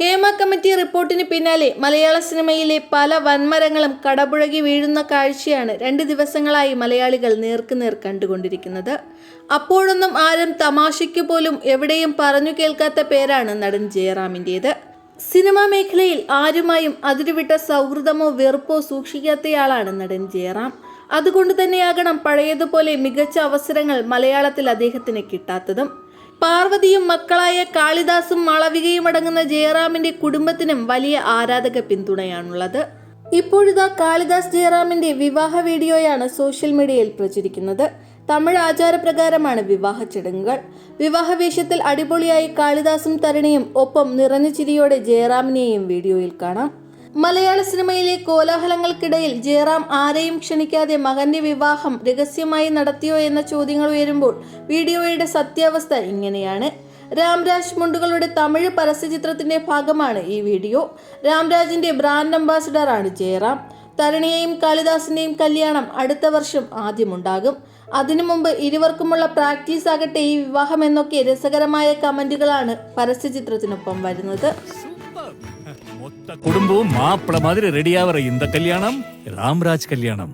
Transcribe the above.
Hema committee റിപ്പോർട്ടിന് പിന്നാലെ മലയാള സിനിമയിലെ പല വൻമരങ്ങളും കടപുഴകി വീഴുന്ന കാഴ്ചയാണ് രണ്ട് ദിവസങ്ങളായി മലയാളികൾ നേർക്കുനേർ കണ്ടുകൊണ്ടിരിക്കുന്നത്. അപ്പോഴൊന്നും ആരും തമാശയ്ക്ക് പോലും എവിടെയും പറഞ്ഞു കേൾക്കാത്ത പേരാണ് നടൻ ജയറാമിന്റേത്. സിനിമാ മേഖലയിൽ ആരുമായും അതിരുവിട്ട സൗഹൃദമോ വെറുപ്പോ സൂക്ഷിക്കാത്തയാളാണ് നടൻ ജയറാം. അതുകൊണ്ട് തന്നെയാകണം പഴയതുപോലെ മികച്ച അവസരങ്ങൾ മലയാളത്തിൽ അദ്ദേഹത്തിന് കിട്ടാത്തതും. പാർവതിയും മക്കളായ കാളിദാസും മാളവികയും അടങ്ങുന്ന ജയറാമിന്റെ കുടുംബത്തിനും വലിയ ആരാധക പിന്തുണയാണുള്ളത്. ഇപ്പോഴിതാ കാളിദാസ് ജയറാമിന്റെ വിവാഹ വീഡിയോയാണ് സോഷ്യൽ മീഡിയയിൽ പ്രചരിക്കുന്നത്. തമിഴ് ആചാരപ്രകാരമാണ് വിവാഹ ചടങ്ങുകൾ. വിവാഹ വേഷത്തിൽ അടിപൊളിയായി കാളിദാസും തരുണിയും ഒപ്പം നിറഞ്ഞ ചിരിയോടെ ജയറാമിനെയും വീഡിയോയിൽ കാണാം. മലയാള സിനിമയിലെ കോലാഹലങ്ങൾക്കിടയിൽ ജയറാം ആരെയും ക്ഷണിക്കാതെ മകന്റെ വിവാഹം രഹസ്യമായി നടത്തിയോ എന്ന ചോദ്യങ്ങൾ ഉയരുമ്പോൾ വീഡിയോയുടെ സത്യാവസ്ഥ ഇങ്ങനെയാണ്. രാംരാജ് മുണ്ടുകളുടെ തമിഴ് പരസ്യചിത്രത്തിന്റെ ഭാഗമാണ് ഈ വീഡിയോ. രാംരാജിന്റെ ബ്രാൻഡ് അംബാസിഡറാണ് ജയറാം. തരുണിയെയും കാളിദാസിന്റെയും കല്യാണം അടുത്ത വർഷം ആദ്യമുണ്ടാകും. അതിനു മുമ്പ് ഇരുവർക്കുമുള്ള പ്രാക്ടീസ് ആകട്ടെ ഈ വിവാഹം എന്നൊക്കെ രസകരമായ കമന്റുകളാണ് പരസ്യചിത്രത്തിനൊപ്പം വരുന്നത്. மொத்த குடும்பமும் மாப்பிள மாதிரி ரெடியாகிற இந்த கல்யாணம் ராம்ராஜ் கல்யாணம்.